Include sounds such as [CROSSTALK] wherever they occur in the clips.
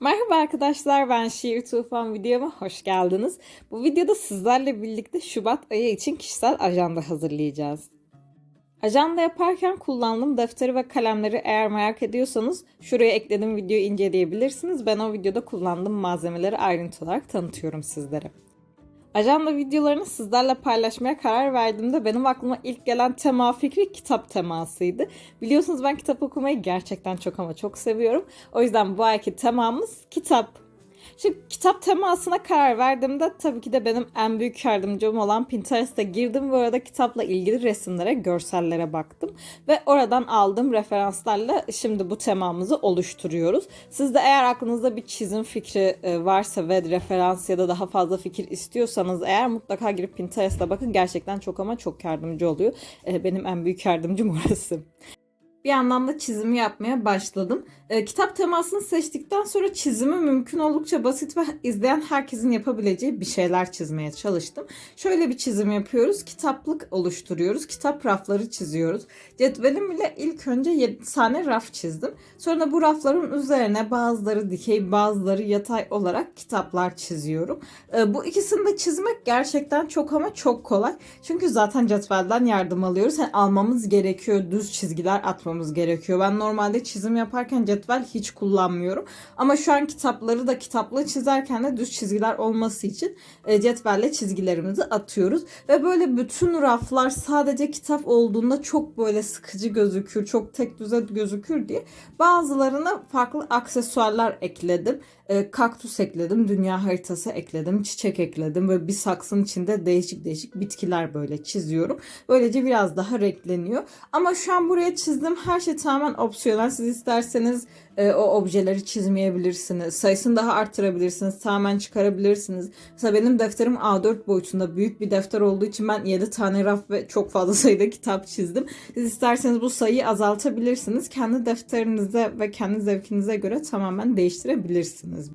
Merhaba arkadaşlar ben Şiir Tufan videoma hoş geldiniz. Bu videoda sizlerle birlikte Şubat ayı için kişisel ajanda hazırlayacağız. Ajanda yaparken kullandığım defteri ve kalemleri eğer merak ediyorsanız şuraya eklediğim videoyu inceleyebilirsiniz. Ben o videoda kullandığım malzemeleri ayrıntı olarak tanıtıyorum sizlere. Ajanda videolarını sizlerle paylaşmaya karar verdiğimde benim aklıma ilk gelen tema fikri kitap temasıydı. Biliyorsunuz ben kitap okumayı gerçekten çok ama çok seviyorum. O yüzden bu ayki temamız kitap. Şimdi kitap temasına karar verdiğimde tabii ki de benim en büyük yardımcım olan Pinterest'e girdim ve orada kitapla ilgili resimlere, görsellere baktım. Ve oradan aldığım referanslarla şimdi bu temamızı oluşturuyoruz. Siz de eğer aklınızda bir çizim fikri e, varsa ve referans ya da daha fazla fikir istiyorsanız eğer mutlaka girip Pinterest'e bakın. Gerçekten çok ama çok yardımcı oluyor. E, Benim en büyük yardımcım [LAUGHS] orası bir yandan da çizimi yapmaya başladım. E, kitap temasını seçtikten sonra çizimi mümkün oldukça basit ve izleyen herkesin yapabileceği bir şeyler çizmeye çalıştım. Şöyle bir çizim yapıyoruz. Kitaplık oluşturuyoruz. Kitap rafları çiziyoruz. Cetvelim ile ilk önce 7 tane raf çizdim. Sonra bu rafların üzerine bazıları dikey bazıları yatay olarak kitaplar çiziyorum. E, bu ikisini de çizmek gerçekten çok ama çok kolay. Çünkü zaten cetvelden yardım alıyoruz. Yani almamız gerekiyor. Düz çizgiler atmamız gerekiyor. Ben normalde çizim yaparken cetvel hiç kullanmıyorum. Ama şu an kitapları da kitapla çizerken de düz çizgiler olması için e, cetvelle çizgilerimizi atıyoruz. Ve böyle bütün raflar sadece kitap olduğunda çok böyle sıkıcı gözükür, çok tek düze gözükür diye bazılarına farklı aksesuarlar ekledim. E, kaktüs ekledim, dünya haritası ekledim, çiçek ekledim. Böyle bir saksın içinde değişik değişik bitkiler böyle çiziyorum. Böylece biraz daha renkleniyor. Ama şu an buraya çizdiğim her şey tamamen opsiyonel. Siz isterseniz e, o objeleri çizmeyebilirsiniz. Sayısını daha arttırabilirsiniz. Tamamen çıkarabilirsiniz. Mesela benim defterim A4 boyutunda büyük bir defter olduğu için ben 7 tane raf ve çok fazla [LAUGHS] sayıda kitap çizdim. Siz isterseniz bu sayıyı azaltabilirsiniz. Kendi defterinize ve kendi zevkinize göre tamamen değiştirebilirsiniz.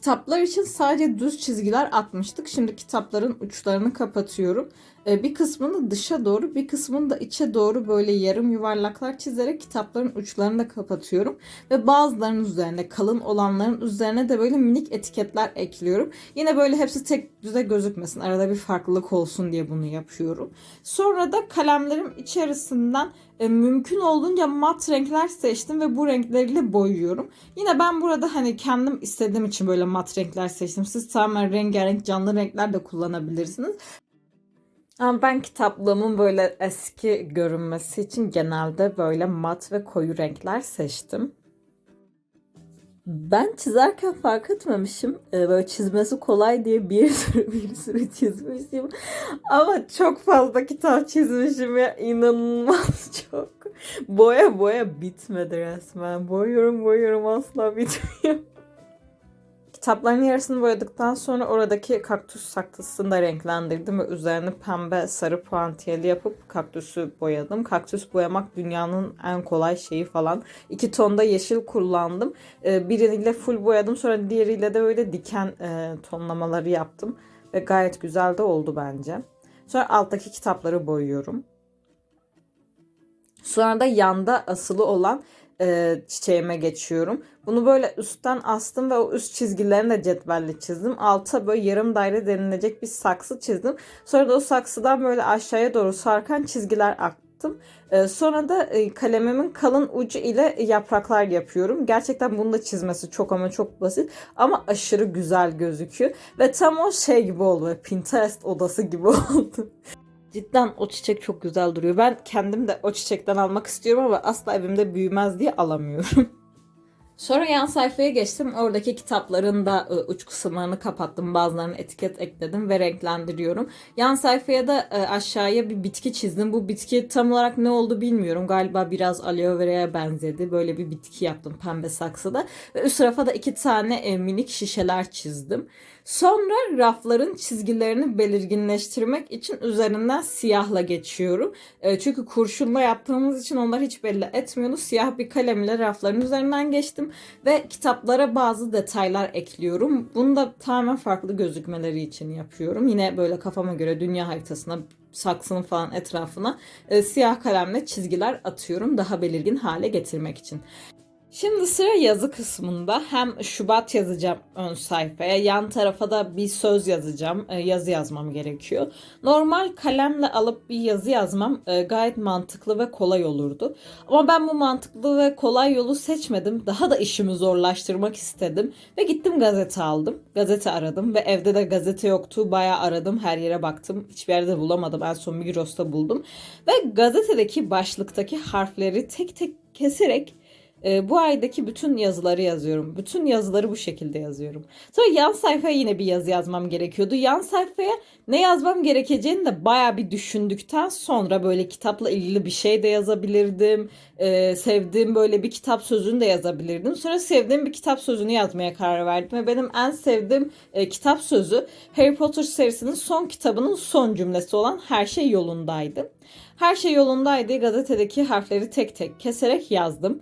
Kitaplar için sadece düz çizgiler atmıştık. Şimdi kitapların uçlarını kapatıyorum. Ee, bir kısmını dışa doğru bir kısmını da içe doğru böyle yarım yuvarlaklar çizerek kitapların uçlarını da kapatıyorum. Ve bazılarının üzerine kalın olanların üzerine de böyle minik etiketler ekliyorum. Yine böyle hepsi tek düze gözükmesin arada bir farklılık olsun diye bunu yapıyorum. Sonra da kalemlerim içerisinden e, mümkün olduğunca mat renkler seçtim ve bu renklerle boyuyorum. Yine ben burada hani kendim istediğim için böyle mat renkler seçtim. Siz tamamen rengarenk canlı renkler de kullanabilirsiniz. Ama ben kitaplığımın böyle eski görünmesi için genelde böyle mat ve koyu renkler seçtim. Ben çizerken fark etmemişim. Ee, böyle çizmesi kolay diye bir [LAUGHS] sürü bir sürü çizmişim. Ama çok fazla kitap çizmişim ya. inanılmaz [LAUGHS] çok. Boya boya bitmedi resmen. Boyuyorum boyuyorum asla bitmiyor. Kitapların yarısını boyadıktan sonra oradaki kaktüs saksısını da renklendirdim ve üzerine pembe sarı puantiyeli yapıp kaktüsü boyadım. Kaktüs boyamak dünyanın en kolay şeyi falan. İki tonda yeşil kullandım. Ee, biriyle full boyadım sonra diğeriyle de böyle diken e, tonlamaları yaptım. Ve gayet güzel de oldu bence. Sonra alttaki kitapları boyuyorum. Sonra da yanda asılı olan e, çiçeğime geçiyorum. Bunu böyle üstten astım ve o üst çizgilerini de cetvelle çizdim. Alta böyle yarım daire denilecek bir saksı çizdim. Sonra da o saksıdan böyle aşağıya doğru sarkan çizgiler aktım. Ee, sonra da e, kalemimin kalın ucu ile yapraklar yapıyorum. Gerçekten bunu da çizmesi çok ama çok basit ama aşırı güzel gözüküyor. Ve tam o şey gibi oldu. Pinterest odası gibi [LAUGHS] oldu. Cidden o çiçek çok güzel duruyor. Ben kendim de o çiçekten almak istiyorum ama asla evimde büyümez diye alamıyorum. [LAUGHS] Sonra yan sayfaya geçtim. Oradaki kitapların da e, uç kısımlarını kapattım. Bazılarını etiket ekledim ve renklendiriyorum. Yan sayfaya da e, aşağıya bir bitki çizdim. Bu bitki tam olarak ne oldu bilmiyorum. Galiba biraz aloe vera'ya benzedi. Böyle bir bitki yaptım pembe saksıda. Ve üst tarafa da iki tane e, minik şişeler çizdim. Sonra rafların çizgilerini belirginleştirmek için üzerinden siyahla geçiyorum. Çünkü kurşunla yaptığımız için onlar hiç belli etmiyordu. Siyah bir kalem ile rafların üzerinden geçtim ve kitaplara bazı detaylar ekliyorum. Bunu da tamamen farklı gözükmeleri için yapıyorum. Yine böyle kafama göre dünya haritasına saksının falan etrafına e, siyah kalemle çizgiler atıyorum daha belirgin hale getirmek için. Şimdi sıra yazı kısmında hem Şubat yazacağım ön sayfaya, yan tarafa da bir söz yazacağım, e, yazı yazmam gerekiyor. Normal kalemle alıp bir yazı yazmam e, gayet mantıklı ve kolay olurdu. Ama ben bu mantıklı ve kolay yolu seçmedim. Daha da işimi zorlaştırmak istedim ve gittim gazete aldım. Gazete aradım ve evde de gazete yoktu. Bayağı aradım, her yere baktım. Hiçbir yerde bulamadım. En son Migros'ta buldum. Ve gazetedeki başlıktaki harfleri tek tek keserek e, bu aydaki bütün yazıları yazıyorum. Bütün yazıları bu şekilde yazıyorum. Sonra yan sayfaya yine bir yazı yazmam gerekiyordu. Yan sayfaya ne yazmam gerekeceğini de baya bir düşündükten sonra böyle kitapla ilgili bir şey de yazabilirdim. E, sevdiğim böyle bir kitap sözünü de yazabilirdim. Sonra sevdiğim bir kitap sözünü yazmaya karar verdim. Ve benim en sevdiğim e, kitap sözü Harry Potter serisinin son kitabının son cümlesi olan Her şey yolundaydı. Her şey yolundaydı. Gazetedeki harfleri tek tek keserek yazdım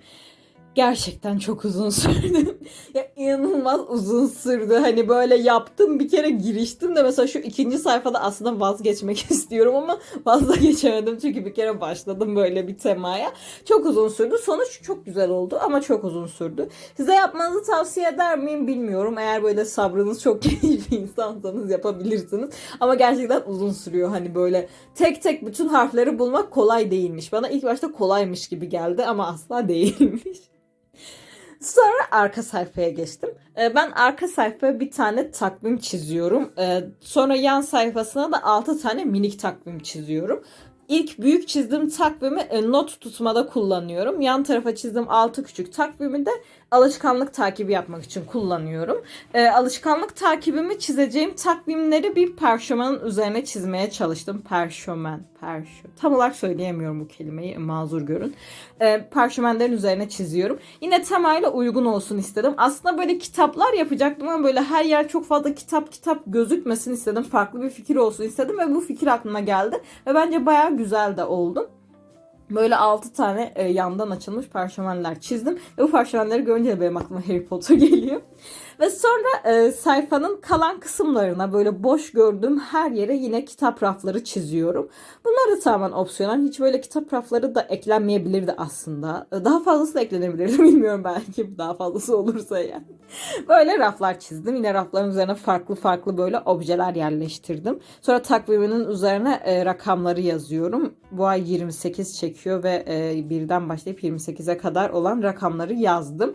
gerçekten çok uzun [LAUGHS] sürdü. ya inanılmaz uzun sürdü. Hani böyle yaptım bir kere giriştim de mesela şu ikinci sayfada aslında vazgeçmek [LAUGHS] istiyorum ama vazgeçemedim çünkü bir kere başladım böyle bir temaya. Çok uzun sürdü. Sonuç çok güzel oldu ama çok uzun sürdü. Size yapmanızı tavsiye eder miyim bilmiyorum. Eğer böyle sabrınız çok [LAUGHS] bir insansanız yapabilirsiniz. Ama gerçekten uzun sürüyor. Hani böyle tek tek bütün harfleri bulmak kolay değilmiş. Bana ilk başta kolaymış gibi geldi ama asla değilmiş. Sonra arka sayfaya geçtim. Ee, Ben arka sayfaya bir tane takvim çiziyorum. Ee, Sonra yan sayfasına da 6 tane minik takvim çiziyorum. İlk büyük çizdiğim takvimi e, not tutmada kullanıyorum. Yan tarafa çizdiğim 6 küçük takvimi de alışkanlık takibi yapmak için kullanıyorum. Ee, alışkanlık takibimi çizeceğim takvimleri bir perşömenin üzerine çizmeye çalıştım. Perşömen, perşö. Tam olarak söyleyemiyorum bu kelimeyi, mazur görün. Ee, perşömenlerin üzerine çiziyorum. Yine temayla uygun olsun istedim. Aslında böyle kitaplar yapacaktım ama böyle her yer çok fazla kitap kitap gözükmesin istedim. Farklı bir fikir olsun istedim ve bu fikir aklıma geldi. Ve bence bayağı güzel de oldu. Böyle 6 tane e, yandan açılmış parşömenler çizdim. Ve bu parşömenleri görünce de benim aklıma Harry Potter geliyor. Ve sonra e, sayfanın kalan kısımlarına böyle boş gördüğüm her yere yine kitap rafları çiziyorum. Bunlar da tamamen opsiyonel. Hiç böyle kitap rafları da eklenmeyebilirdi aslında. E, Daha fazlası da eklenebilirdi. [LAUGHS] Bilmiyorum belki daha fazlası olursa yani. Böyle raflar çizdim. Yine rafların üzerine farklı farklı böyle objeler yerleştirdim. Sonra takviminin üzerine e, rakamları yazıyorum. Bu ay 28 çekiyor ve e, birden başlayıp 28'e kadar olan rakamları yazdım.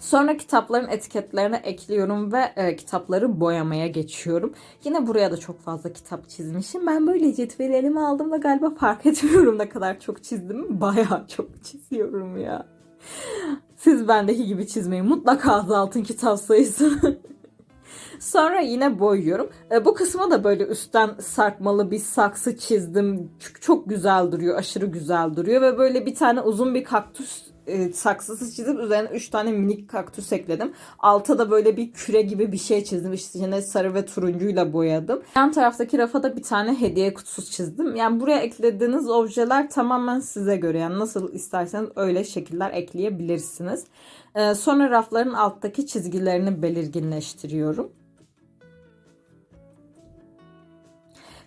Sonra kitapların etiketlerine ekliyorum ve e, kitapları boyamaya geçiyorum. Yine buraya da çok fazla kitap çizmişim. Ben böyle cetveli elime aldığımda galiba fark [LAUGHS] etmiyorum ne kadar çok çizdim. Bayağı çok çiziyorum ya. Siz bendeki gibi çizmeyin. Mutlaka azaltın kitap sayısını. [LAUGHS] Sonra yine boyuyorum. E, bu kısma da böyle üstten sarkmalı bir saksı çizdim. Çünkü çok güzel duruyor. Aşırı güzel duruyor. Ve böyle bir tane uzun bir kaktüs e, saksısı çizip üzerine 3 tane minik kaktüs ekledim. Alta da böyle bir küre gibi bir şey çizdim. İşte yine sarı ve turuncuyla boyadım. Yan taraftaki rafa da bir tane hediye kutusu çizdim. Yani buraya eklediğiniz objeler tamamen size göre. Yani nasıl isterseniz öyle şekiller ekleyebilirsiniz. E, sonra rafların alttaki çizgilerini belirginleştiriyorum.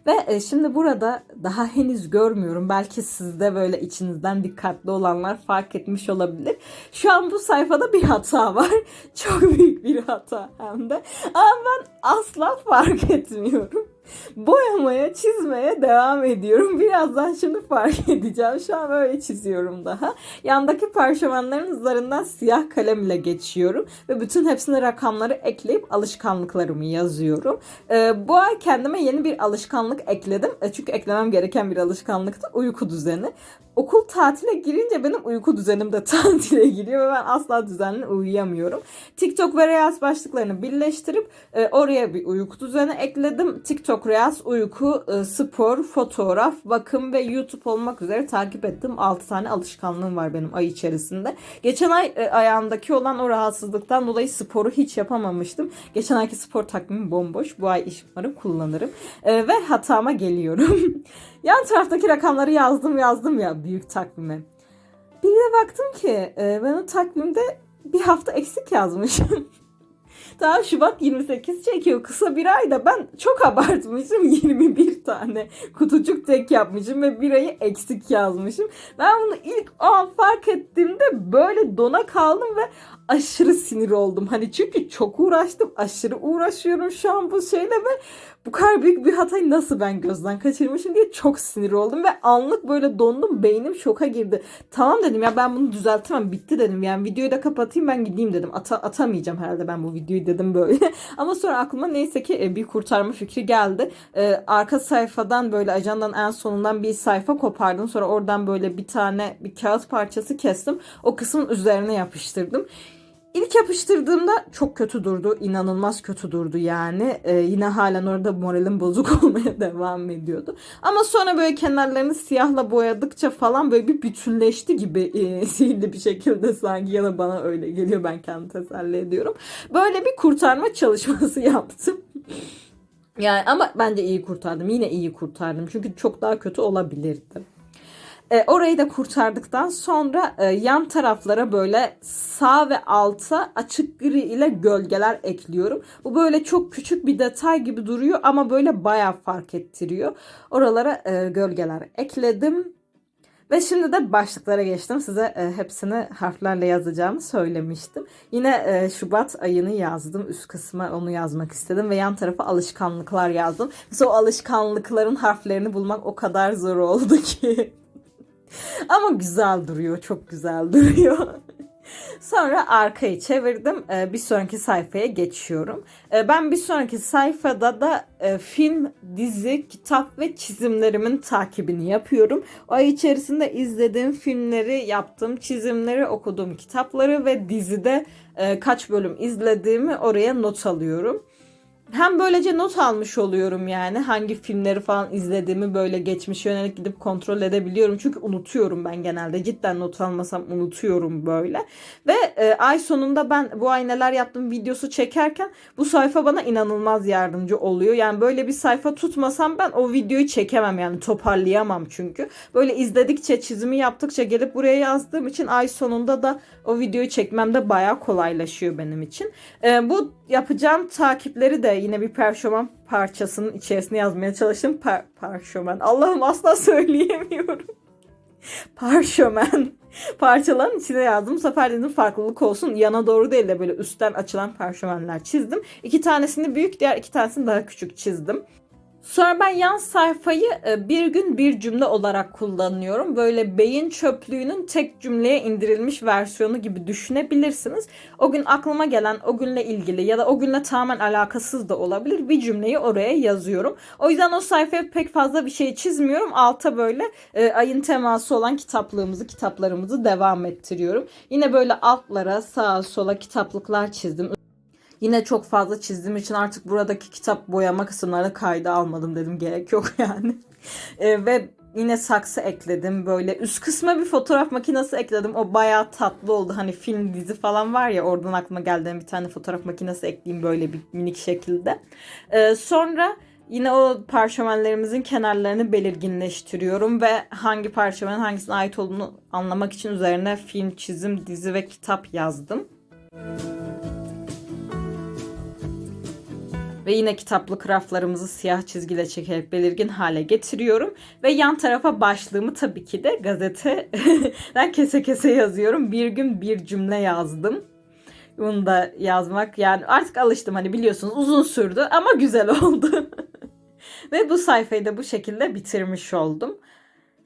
Ve e, şimdi burada daha henüz görmüyorum. Belki sizde böyle içinizden dikkatli olanlar fark etmiş olabilir. Şu an bu sayfada bir hata var. [LAUGHS] Çok büyük bir hata hem de. Ama ben asla fark etmiyorum. Boyamaya, çizmeye devam ediyorum. Birazdan şimdi fark [LAUGHS] edeceğim. Şu an böyle çiziyorum daha. Yandaki parşömenlerin üzerinden siyah kalem ile geçiyorum. Ve bütün hepsine rakamları ekleyip alışkanlıklarımı yazıyorum. Ee, bu ay kendime yeni bir alışkanlık ekledim. E, çünkü eklemem gereken bir alışkanlıktı. Uyku düzeni. Okul tatile girince benim uyku düzenim de [LAUGHS] tatile giriyor ve ben asla düzenli uyuyamıyorum. TikTok ve Reels başlıklarını birleştirip e, oraya bir uyku düzeni ekledim. TikTok, Reels, uyku, e, spor, fotoğraf, bakım ve YouTube olmak üzere takip ettiğim 6 tane alışkanlığım var benim ay içerisinde. Geçen ay e, ayağımdaki olan o rahatsızlıktan dolayı sporu hiç yapamamıştım. Geçen ayki spor takvimim bomboş. Bu ay iş umarım kullanırım. E, ve hatama geliyorum. [LAUGHS] Yan taraftaki rakamları yazdım yazdım ya büyük takvime. Bir de baktım ki e, ben o takvimde bir hafta eksik yazmışım. [LAUGHS] Daha Şubat 28 çekiyor. Kısa bir ayda ben çok abartmışım. [LAUGHS] 21 tane kutucuk tek yapmışım ve bir ayı eksik yazmışım. Ben bunu ilk an fark ettiğimde böyle dona kaldım ve aşırı sinir oldum. Hani çünkü çok uğraştım. Aşırı uğraşıyorum şu an bu şeyle ve bu kadar büyük bir hatayı nasıl ben gözden kaçırmışım diye çok sinir oldum ve anlık böyle dondum. Beynim şoka girdi. Tamam dedim ya ben bunu düzeltemem. Bitti dedim. Yani videoyu da kapatayım ben gideyim dedim. Ata atamayacağım herhalde ben bu videoyu dedim böyle. [LAUGHS] Ama sonra aklıma neyse ki e, bir kurtarma fikri geldi. Ee, arka sayfadan böyle ajandan en sonundan bir sayfa kopardım. Sonra oradan böyle bir tane bir kağıt parçası kestim. O kısmın üzerine yapıştırdım. İlk yapıştırdığımda çok kötü durdu. inanılmaz kötü durdu yani. Ee, yine halen orada moralim bozuk [LAUGHS] olmaya devam ediyordu. Ama sonra böyle kenarlarını siyahla boyadıkça falan böyle bir bütünleşti gibi e, [LAUGHS] sihirli bir şekilde sanki ya da bana öyle geliyor ben kendimi teselli ediyorum. Böyle bir kurtarma [LAUGHS] çalışması yaptım. Yani ama bence iyi kurtardım. Yine iyi kurtardım. Çünkü çok daha kötü olabilirdi. E, orayı da kurtardıktan sonra e, yan taraflara böyle sağ ve alta açık gri ile gölgeler ekliyorum. Bu böyle çok küçük bir detay gibi duruyor ama böyle bayağı fark ettiriyor. Oralara e, gölgeler ekledim. Ve şimdi de başlıklara geçtim. Size e, hepsini harflerle yazacağımı söylemiştim. Yine e, Şubat ayını yazdım. Üst kısma onu yazmak istedim. Ve yan tarafa alışkanlıklar yazdım. Mesela o alışkanlıkların harflerini bulmak o kadar zor oldu ki. [LAUGHS] [LAUGHS] Ama güzel duruyor. Çok güzel duruyor. Sonra arkayı çevirdim. Ee, bir sonraki sayfaya geçiyorum. Ee, ben bir sonraki sayfada da e, film, dizi, kitap ve çizimlerimin takibini yapıyorum. O ay içerisinde izlediğim filmleri, yaptığım çizimleri, okuduğum kitapları ve dizide e, kaç bölüm izlediğimi oraya not alıyorum hem böylece not almış oluyorum yani hangi filmleri falan izlediğimi böyle geçmişe yönelik gidip kontrol edebiliyorum. Çünkü unutuyorum ben genelde cidden not almasam unutuyorum böyle. Ve e, ay sonunda ben bu ay neler yaptım videosu çekerken bu sayfa bana inanılmaz yardımcı oluyor. Yani böyle bir sayfa tutmasam ben o videoyu çekemem yani toparlayamam çünkü. Böyle izledikçe çizimi yaptıkça gelip buraya yazdığım için ay sonunda da o videoyu çekmemde bayağı kolaylaşıyor benim için. E, bu yapacağım takipleri de yine bir perşoman parçasının içerisine yazmaya çalıştım. Per parşömen. Allah'ım asla [LAUGHS] söyleyemiyorum. parşömen parçaların içine yazdım. Bu sefer dedim farklılık olsun. Yana doğru değil de böyle üstten açılan parşömenler çizdim. İki tanesini büyük, diğer iki tanesini daha küçük çizdim. Sonra ben yan sayfayı e, bir gün bir cümle olarak kullanıyorum. Böyle beyin çöplüğünün tek cümleye indirilmiş versiyonu gibi düşünebilirsiniz. O gün aklıma gelen o günle ilgili ya da o günle tamamen alakasız da olabilir bir cümleyi oraya yazıyorum. O yüzden o sayfaya pek fazla bir şey çizmiyorum. Alta böyle e, ayın teması olan kitaplığımızı, kitaplarımızı devam ettiriyorum. Yine böyle altlara sağa sola kitaplıklar çizdim. Yine çok fazla çizdiğim için artık buradaki kitap boyama kısımlarını kayda almadım dedim. Gerek yok [LAUGHS] yani. e, ve yine saksı ekledim. Böyle üst kısma bir fotoğraf makinesi ekledim. O bayağı tatlı oldu. Hani film dizi falan var ya oradan aklıma geldi bir tane fotoğraf makinesi ekleyeyim böyle bir minik şekilde. E, sonra Yine o parşömenlerimizin kenarlarını belirginleştiriyorum ve hangi parşömenin hangisine ait olduğunu anlamak için üzerine film, çizim, dizi ve kitap yazdım. Ve yine kitaplık raflarımızı siyah çizgiyle çekerek belirgin hale getiriyorum. Ve yan tarafa başlığımı tabii ki de gazeteden [LAUGHS] kese kese yazıyorum. Bir gün bir cümle yazdım. Bunu da yazmak yani artık alıştım hani biliyorsunuz uzun sürdü ama güzel [LAUGHS] oldu. Ve bu sayfayı da bu şekilde bitirmiş oldum.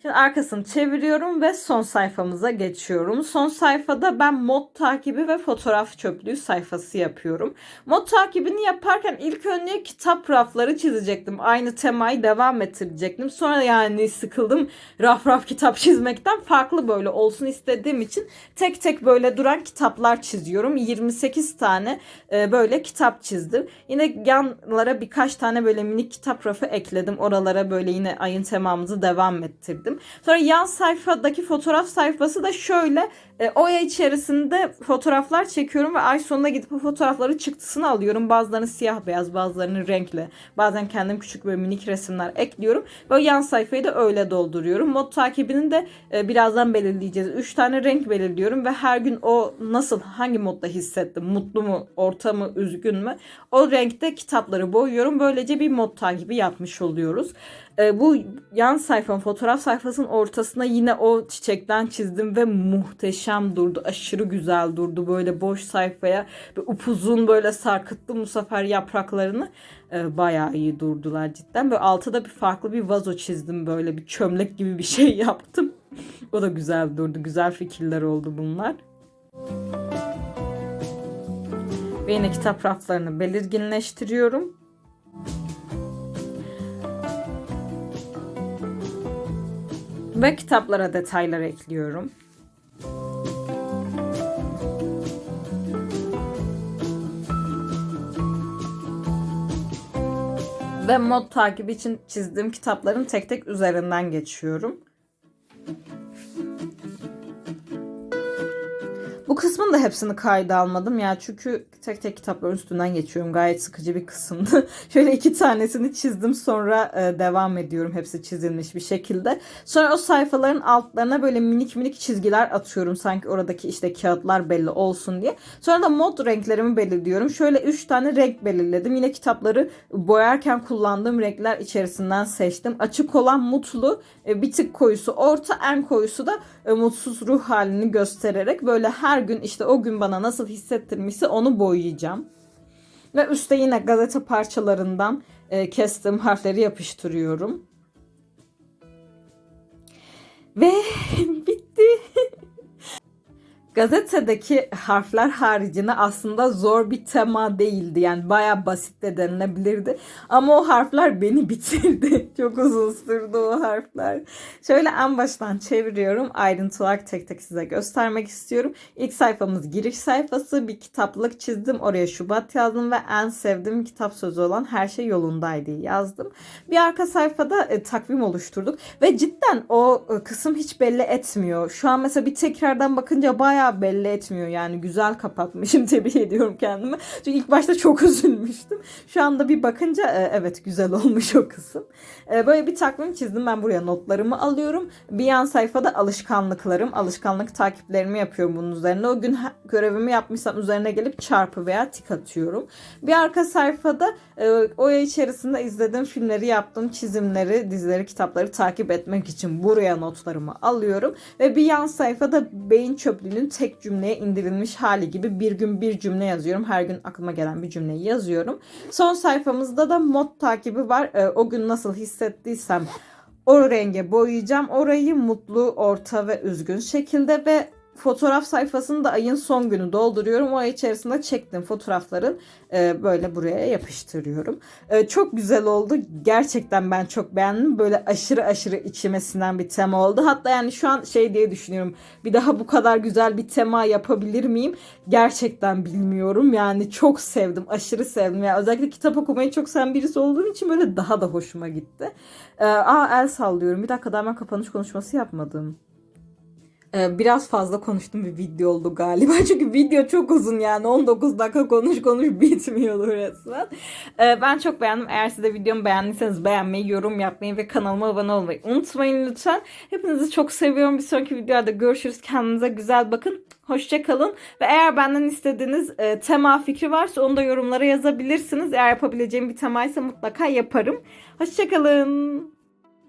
Şimdi arkasını çeviriyorum ve son sayfamıza geçiyorum. Son sayfada ben mod takibi ve fotoğraf çöplüğü sayfası yapıyorum. Mod takibini yaparken ilk önce kitap rafları çizecektim. Aynı temayı devam ettirecektim. Sonra yani sıkıldım raf raf kitap [LAUGHS] çizmekten. Farklı böyle olsun istediğim için tek tek böyle duran kitaplar çiziyorum. 28 tane e, böyle kitap çizdim. Yine yanlara birkaç tane böyle minik kitap rafı ekledim. Oralara böyle yine ayın temamızı devam ettirdim. Sonra yan sayfadaki fotoğraf sayfası da şöyle E, o ay içerisinde fotoğraflar çekiyorum ve ay sonuna gidip o fotoğrafları çıktısını alıyorum. Bazılarını siyah beyaz, bazılarını renkli. Bazen kendim küçük böyle minik resimler ekliyorum. Ve o yan sayfayı da öyle dolduruyorum. Mod takibini de e, birazdan belirleyeceğiz. 3 tane renk belirliyorum ve her gün o nasıl, hangi modda hissettim? Mutlu mu, orta mı, üzgün mü? O renkte kitapları boyuyorum. Böylece bir mod takibi yapmış oluyoruz. E, bu yan sayfanın fotoğraf sayfasının ortasına yine o çiçekten çizdim ve muhteşem durdu. Aşırı güzel durdu. Böyle boş sayfaya ve upuzun böyle sarkıttım bu sefer yapraklarını. E, bayağı iyi durdular cidden. Böyle altıda bir farklı bir vazo çizdim böyle bir çömlek gibi bir şey [LAUGHS] yaptım. o da güzel durdu. Güzel fikirler oldu bunlar. Ve yine kitap raflarını belirginleştiriyorum. Ve kitaplara detaylar ekliyorum. Ve mod takibi için çizdiğim kitapların tek tek üzerinden geçiyorum. Bu kısmın da hepsini kayda almadım ya çünkü tek tek kitapların üstünden geçiyorum. Gayet sıkıcı bir kısımdı. [LAUGHS] Şöyle iki tanesini çizdim sonra e, devam ediyorum hepsi çizilmiş bir şekilde. Sonra o sayfaların altlarına böyle minik minik çizgiler atıyorum sanki oradaki işte kağıtlar belli olsun diye. Sonra da mod renklerimi belirliyorum. Şöyle üç tane renk belirledim. Yine kitapları boyarken kullandığım renkler içerisinden seçtim. Açık olan mutlu, e, bir koyusu orta, en koyusu da e, mutsuz ruh halini göstererek böyle her gün işte o gün bana nasıl hissettirmişse onu boyayacağım. Ve üstte yine gazete parçalarından e, kestiğim harfleri yapıştırıyorum. Ve. [LAUGHS] Gazetedeki harfler haricinde aslında zor bir tema değildi. Yani baya basit de denilebilirdi. Ama o harfler beni [LAUGHS] bitirdi. Çok uzun sürdü o harfler. Şöyle en baştan çeviriyorum. Ayrıntılar tek tek size göstermek istiyorum. İlk sayfamız giriş sayfası. Bir kitaplık çizdim. Oraya Şubat yazdım ve en sevdiğim kitap sözü olan Her Şey Yolundaydı yazdım. Bir arka sayfada e, takvim oluşturduk. Ve cidden o e, kısım hiç belli etmiyor. Şu an mesela bir tekrardan bakınca baya belli etmiyor. Yani güzel kapatmışım [LAUGHS] tebrik ediyorum kendimi. Çünkü ilk başta çok [LAUGHS] üzülmüştüm. Şu anda bir bakınca e, evet güzel olmuş o kısım. E, böyle bir takvim çizdim. Ben buraya notlarımı alıyorum. Bir yan sayfada alışkanlıklarım, alışkanlık takiplerimi yapıyorum bunun üzerine. O gün görevimi yapmışsam üzerine gelip çarpı veya tik atıyorum. Bir arka sayfada e, o ay içerisinde izlediğim filmleri, yaptığım çizimleri, dizileri, kitapları takip etmek için buraya notlarımı alıyorum. Ve bir yan sayfada beyin çöplüğünün tek cümleye indirilmiş hali gibi bir gün bir cümle yazıyorum. Her gün aklıma gelen bir cümleyi yazıyorum. Son sayfamızda da mod takibi var. E, o gün nasıl hissettiysem o renge boyayacağım. Orayı mutlu, orta ve üzgün şekilde ve fotoğraf sayfasını da ayın son günü dolduruyorum. O ay içerisinde çektiğim fotoğrafların e, böyle buraya yapıştırıyorum. E, çok güzel oldu. Gerçekten ben çok beğendim. Böyle aşırı aşırı içime sinen bir tema oldu. Hatta yani şu an şey diye düşünüyorum. Bir daha bu kadar güzel bir tema yapabilir miyim? Gerçekten bilmiyorum. Yani çok sevdim. Aşırı sevdim. Yani özellikle kitap okumayı çok seven birisi olduğum için böyle daha da hoşuma gitti. E, aa el sallıyorum. Bir dakika daha ben kapanış konuşması yapmadım. Ee, biraz fazla konuştum bir video oldu galiba. [LAUGHS] Çünkü video çok uzun yani. 19 dakika konuş konuş [LAUGHS] bitmiyordu resmen. Ee, ben çok beğendim. Eğer siz de videomu beğendiyseniz beğenmeyi, yorum yapmayı ve kanalıma abone olmayı unutmayın lütfen. Hepinizi çok seviyorum. Bir sonraki videoda görüşürüz. Kendinize güzel bakın. Hoşçakalın. Ve eğer benden istediğiniz e, tema fikri varsa onu da yorumlara yazabilirsiniz. Eğer yapabileceğim bir temaysa mutlaka yaparım. Hoşçakalın.